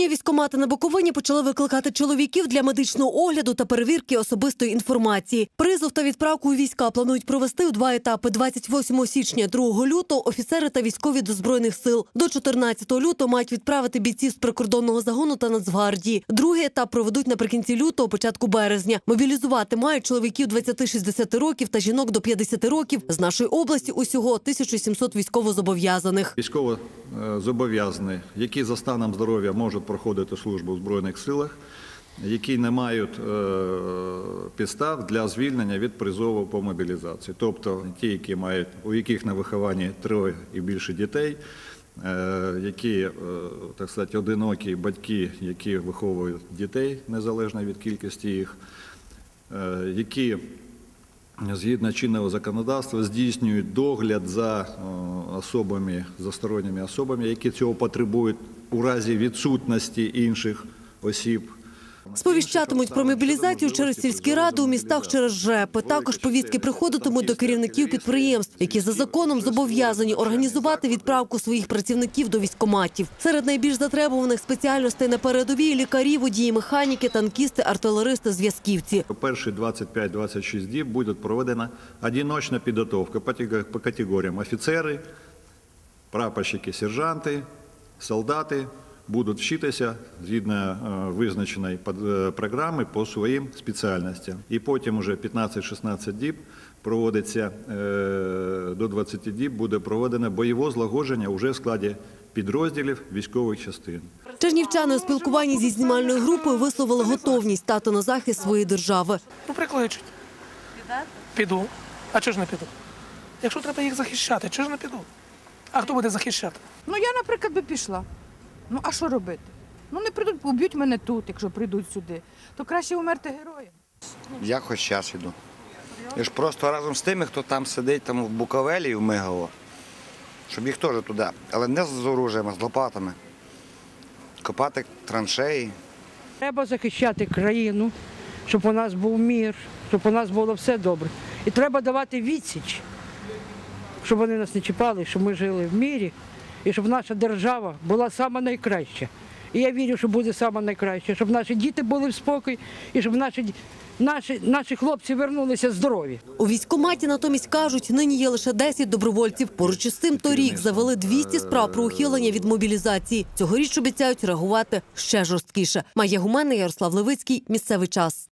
Районні військомати на Буковині почали викликати чоловіків для медичного огляду та перевірки особистої інформації. Призов та відправку війська планують провести у два етапи: 28 січня, 2 лютого. Офіцери та військові до збройних сил. До 14 лютого мають відправити бійців з прикордонного загону та Нацгвардії. Другий етап проведуть наприкінці лютого, початку березня. Мобілізувати мають чоловіків 20-60 років та жінок до 50 років. З нашої області усього 1700 військовозобов'язаних. Військово е, які за станом здоров'я можуть проходити службу в Збройних силах, які не мають е, підстав для звільнення від призову по мобілізації. Тобто ті, які мають, у яких на вихованні троє і більше дітей, е, які, е, так сказати, одинокі батьки, які виховують дітей незалежно від кількості їх, які згідно чинного законодавства здійснюють догляд за особами, за сторонніми особами, які цього потребують у разі відсутності інших осіб. Сповіщатимуть про мобілізацію через сільські ради у містах через ЖЕПи. Також повістки приходитимуть до керівників підприємств, які за законом зобов'язані організувати відправку своїх працівників до військоматів. Серед найбільш затребуваних спеціальностей на передовій лікарі, водії, механіки, танкісти, артилеристи, зв'язківці. Перші 25-26 діб буде проведена одиночна підготовка по по категоріям офіцери, прапорщики, сержанти, солдати будуть вчитися згідно е, визначеної е, програми по своїм спеціальностям. І потім уже 15-16 діб проводиться е, до 20 діб буде проведено бойове злагодження уже в складі підрозділів військових частин. Чернівчани у спілкуванні зі знімальною групою висловили готовність стати на захист своєї держави. Ну, прикличуть. Піду. А чого ж не піду? Якщо треба їх захищати, чого ж не піду? А хто буде захищати? Ну я, наприклад, би пішла. Ну а що робити? Ну не прийдуть, поб'ють мене тут, якщо прийдуть сюди. То краще умерти героєм. Я хоч час іду. Я ж просто разом з тими, хто там сидить там в Буковелі і в Мигово, щоб їх теж туди, але не з оружием, а з лопатами. Копати траншеї. Треба захищати країну, щоб у нас був мір, щоб у нас було все добре. І треба давати відсіч, щоб вони нас не чіпали, щоб ми жили в мірі і щоб наша держава була сама найкраща. І я вірю, що буде сама найкраща, щоб наші діти були в спокій і щоб наші, наші, наші хлопці вернулися здорові. У військкоматі натомість кажуть, нині є лише 10 добровольців. Поруч із цим торік завели 200 справ про ухилення від мобілізації. Цьогоріч обіцяють реагувати ще жорсткіше. Майя Гумена, Ярослав Левицький. Місцевий час.